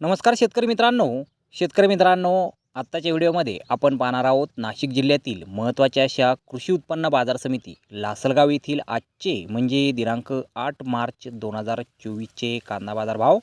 नमस्कार शेतकरी मित्रांनो. शेतकरी मित्रांनो आत्ताच्या व्हिडिओमध्ये आपण पाहणार आहोत नाशिक जिल्ह्यातील महत्त्वाच्या अशा कृषी उत्पन्न बाजार समिती लासलगाव येथील आजचे म्हणजे दिनांक आठ मार्च दोन हजार चोवीसचे कांदा बाजार भाव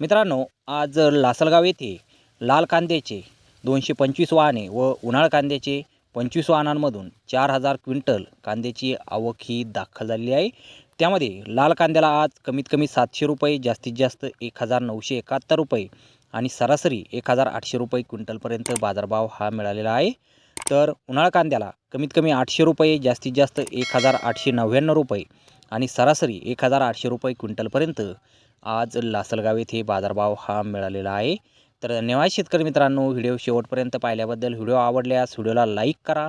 मित्रांनो आज लासलगाव येथे लाल कांद्याचे दोनशे पंचवीस वाहने व उन्हाळ कांद्याचे पंचवीस वाहनांमधून चार हजार क्विंटल कांद्याची आवक ही दाखल झालेली आहे. त्यामध्ये लाल कांद्याला आज कमीत कमी सातशे रुपये जास्तीत जास्त एक हजार नऊशे एकाहत्तर रुपये आणि सरासरी एक हजार आठशे रुपये क्विंटलपर्यंत बाजारभाव हा मिळालेला आहे. तर उन्हाळ कांद्याला कमीत कमी आठशे रुपये जास्तीत जास्त एक हजार आठशे नव्याण्णव रुपये आणि सरासरी एक हजार आठशे रुपये क्विंटलपर्यंत आज लासलगाव येथे बाजारभाव हा मिळालेला आहे. तर धन्यवाद शेतकरी मित्रांनो व्हिडिओ शेवटपर्यंत पाहिल्याबद्दल. व्हिडिओ आवडल्यास व्हिडिओला लाईक करा